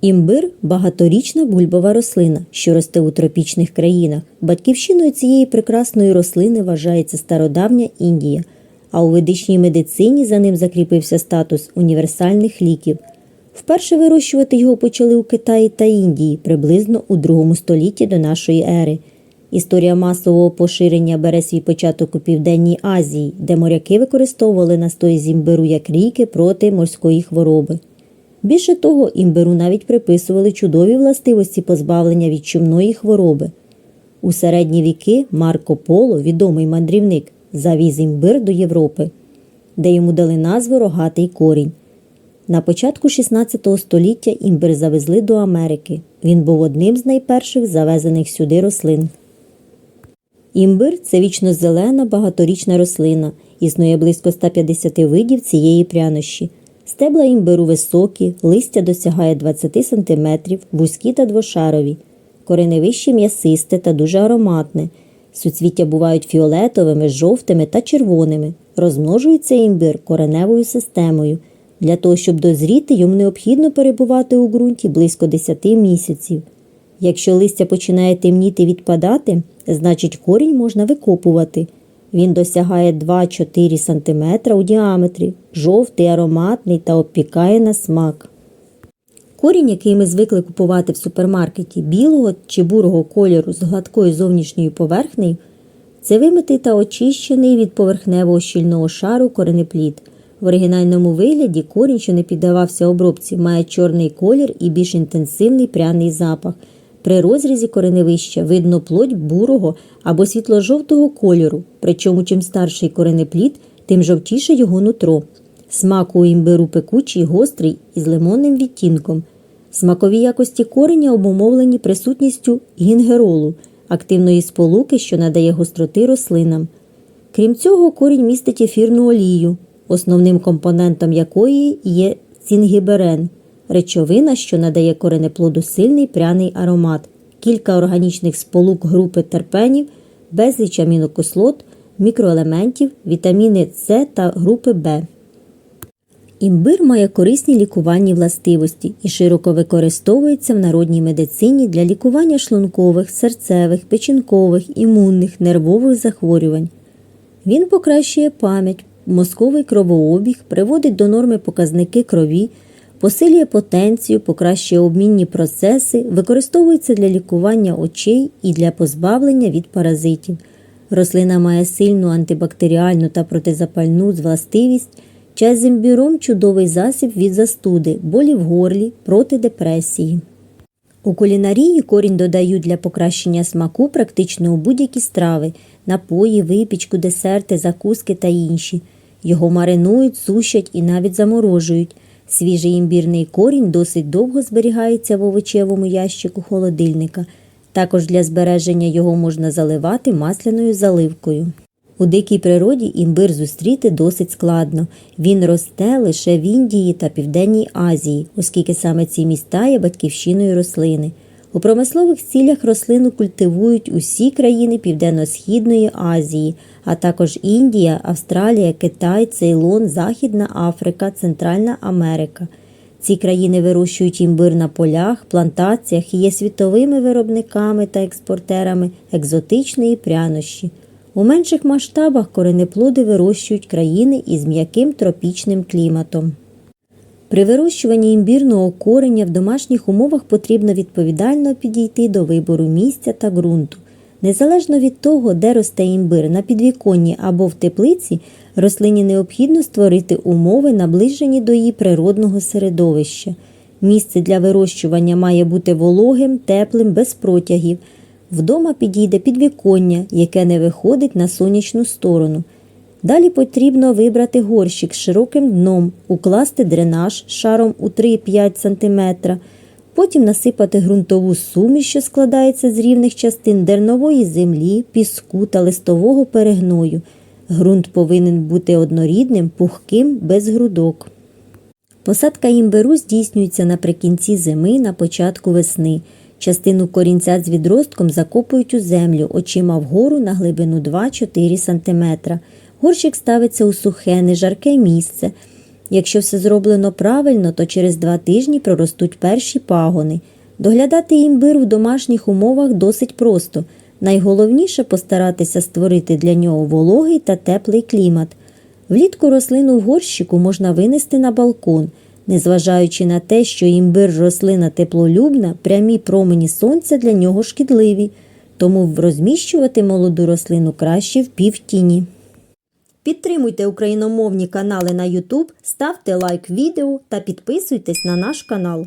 Імбир багаторічна бульбова рослина, що росте у тропічних країнах. Батьківщиною цієї прекрасної рослини вважається стародавня Індія, а у ведичній медицині за ним закріпився статус універсальних ліків. Вперше вирощувати його почали у Китаї та Індії приблизно у другому столітті до нашої ери. Історія масового поширення бере свій початок у Південній Азії, де моряки використовували настой з імбиру як ліки проти морської хвороби. Більше того, імбиру навіть приписували чудові властивості позбавлення від чумної хвороби. У середні віки Марко Поло, відомий мандрівник, завіз імбир до Європи, де йому дали назву рогатий корінь. На початку 16 століття імбир завезли до Америки. Він був одним з найперших завезених сюди рослин. Імбир це вічно зелена багаторічна рослина. Існує близько 150 видів цієї прянощі. Стебла імбиру високі, листя досягає 20 см, вузькі та двошарові. Кореневище м'ясисте та дуже ароматне. Суцвіття бувають фіолетовими, жовтими та червоними. Розмножується імбир кореневою системою. Для того, щоб дозріти, йому необхідно перебувати у ґрунті близько 10 місяців. Якщо листя починає темніти відпадати, значить корінь можна викопувати. Він досягає 2-4 см у діаметрі, жовтий, ароматний та обпікає на смак. Корінь, який ми звикли купувати в супермаркеті білого чи бурого кольору з гладкою зовнішньою поверхнею, це вимитий та очищений від поверхневого щільного шару коренеплід. В оригінальному вигляді корінь, що не піддавався обробці, має чорний колір і більш інтенсивний пряний запах. При розрізі кореневища видно плоть бурого або світло-жовтого кольору, причому чим старший коренеплід, тим жовтіше його нутро. Смак у імбиру пекучий, гострий із лимонним відтінком. Смакові якості кореня обумовлені присутністю гінгеролу, активної сполуки, що надає гостроти рослинам. Крім цього, корінь містить ефірну олію, основним компонентом якої є цінгіберен – речовина, що надає коренеплоду сильний пряний аромат, кілька органічних сполук групи терпенів, безліч амінокислот, мікроелементів, вітаміни С та групи В. Імбир має корисні лікувальні властивості і широко використовується в народній медицині для лікування шлункових, серцевих, печінкових, імунних, нервових захворювань. Він покращує пам'ять, мозковий кровообіг, приводить до норми показники крові, посилює потенцію, покращує обмінні процеси, використовується для лікування очей і для позбавлення від паразитів. Рослина має сильну антибактеріальну та протизапальну властивість. Чай чудовий засіб від застуди, болі в горлі, проти депресії. У кулінарії корінь додають для покращення смаку практично у будь-які страви, напої, випічку, десерти, закуски та інші. Його маринують, сушать і навіть заморожують. Свіжий імбірний корінь досить довго зберігається в овочевому ящику холодильника. Також для збереження його можна заливати масляною заливкою. У дикій природі імбир зустріти досить складно. Він росте лише в Індії та Південній Азії, оскільки саме ці міста є батьківщиною рослини. У промислових цілях рослину культивують усі країни Південно-Східної Азії, а також Індія, Австралія, Китай, Цейлон, Західна Африка, Центральна Америка. Ці країни вирощують імбир на полях, плантаціях і є світовими виробниками та експортерами екзотичної прянощі. У менших масштабах коренеплоди вирощують країни із м'яким тропічним кліматом. При вирощуванні імбірного кореня в домашніх умовах потрібно відповідально підійти до вибору місця та ґрунту. Незалежно від того, де росте імбир, на підвіконні або в теплиці, рослині необхідно створити умови, наближені до її природного середовища. Місце для вирощування має бути вологим, теплим, без протягів. Вдома підійде підвіконня, яке не виходить на сонячну сторону. Далі потрібно вибрати горщик з широким дном, укласти дренаж шаром у 3-5 см, потім насипати ґрунтову суміш, що складається з рівних частин дернової землі, піску та листового перегною. Ґрунт повинен бути однорідним, пухким, без грудок. Посадка імбиру здійснюється наприкінці зими, на початку весни. Частину корінця з відростком закопують у землю очима вгору на глибину 2-4 см. Горщик ставиться у сухе, нежарке місце. Якщо все зроблено правильно, то через два тижні проростуть перші пагони. Доглядати імбир в домашніх умовах досить просто. Найголовніше постаратися створити для нього вологий та теплий клімат. Влітку рослину в горщику можна винести на балкон. Незважаючи на те, що імбир рослина теплолюбна, прямі промені сонця для нього шкідливі, тому розміщувати молоду рослину краще в півтіні. Підтримуйте україномовні канали на YouTube, ставте лайк відео та підписуйтесь на наш канал.